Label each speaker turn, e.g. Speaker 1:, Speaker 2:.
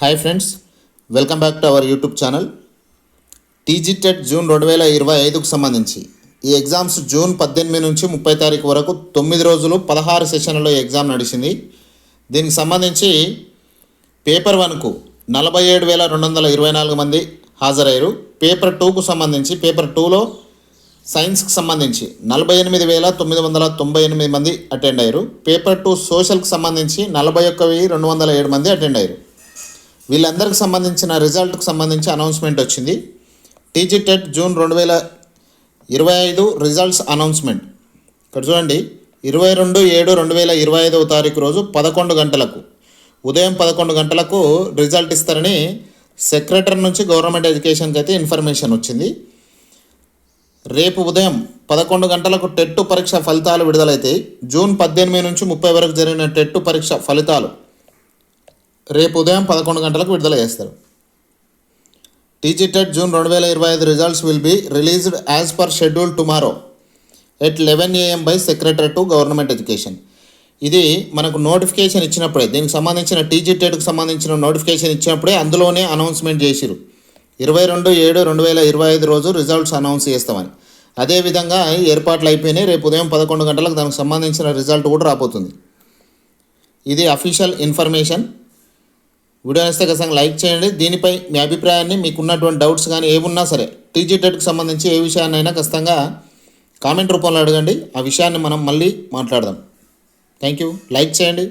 Speaker 1: Hi friends welcome back to our YouTube channel TG TET June రెండు వేల ఇరవై ఐదుకు సంబంధించి. ఈ ఎగ్జామ్స్ జూన్ పద్దెనిమిది నుంచి ముప్పై తారీఖు వరకు తొమ్మిది రోజులు పదహారు సెషన్లలో ఎగ్జామ్ నడిచింది. దీనికి సంబంధించి పేపర్ వన్కు నలభై ఏడు వేల రెండు వందల ఇరవై నాలుగు మంది హాజరయ్యారు. పేపర్ టూకు సంబంధించి పేపర్ టూలో సైన్స్కి సంబంధించి నలభై ఎనిమిది వేల తొమ్మిది వందల తొంభై ఎనిమిది మంది అటెండ్ అయ్యారు. పేపర్ టూ సోషల్కి సంబంధించి నలభై ఒక్క వెయ్యి రెండు వందల ఏడు మంది అటెండ్ అయ్యారు. వీళ్ళందరికి సంబంధించిన రిజల్ట్కు సంబంధించి అనౌన్స్మెంట్ వచ్చింది. టీజీ టెట్ జూన్ రెండు వేల ఇరవై ఐదు రిజల్ట్స్ అనౌన్స్మెంట్. ఇక్కడ చూడండి ఇరవై రెండు ఏడు రెండు వేల ఇరవై ఐదవ తారీఖు రోజు పదకొండు గంటలకు ఉదయం పదకొండు గంటలకు రిజల్ట్ ఇస్తారని సెక్రటరీ నుంచి గవర్నమెంట్ ఎడ్యుకేషన్కి అయితే ఇన్ఫర్మేషన్ వచ్చింది. రేపు ఉదయం పదకొండు గంటలకు టెట్టు పరీక్ష ఫలితాలు విడుదలైతాయి జూన్ పద్దెనిమిది నుంచి ముప్పై వరకు జరిగిన టెట్టు పరీక్ష ఫలితాలు రేపు ఉదయం పదకొండు గంటలకు విడుదల చేస్తారు. టీజీ జూన్ రెండు వేల ఇరవై ఐదు results will be released as per schedule tomorrow at eleven AM by secretary to government education. ఇది మనకు నోటిఫికేషన్ ఇచ్చినప్పుడే దీనికి సంబంధించిన టీజీటెట్కి సంబంధించిన నోటిఫికేషన్ ఇచ్చినప్పుడే అందులోనే అనౌన్స్మెంట్ చేసిరు. ఇరవై రెండు ఏడు రెండు వేల ఇరవై ఐదు రోజు రిజల్ట్స్ అనౌన్స్ చేస్తామని. అదేవిధంగా ఏర్పాట్లు అయిపోయినాయి. రేపు ఉదయం పదకొండు గంటలకు దానికి సంబంధించిన రిజల్ట్ కూడా రాబోతుంది. ఇది అఫీషియల్ ఇన్ఫర్మేషన్. వీడియో నచ్చితే ఖచ్చితంగా లైక్ చేయండి. దీనిపై మీ అభిప్రాయాన్ని మీకు ఉన్నటువంటి డౌట్స్ కానీ ఏమున్నా సరే టీజీ టెట్కి సంబంధించి ఏ విషయాన్నైనా ఖచ్చితంగా కామెంట్ రూపంలో అడగండి. ఆ విషయాన్ని మనం మళ్ళీ మాట్లాడదాం. థ్యాంక్ యూ లైక్ చేయండి.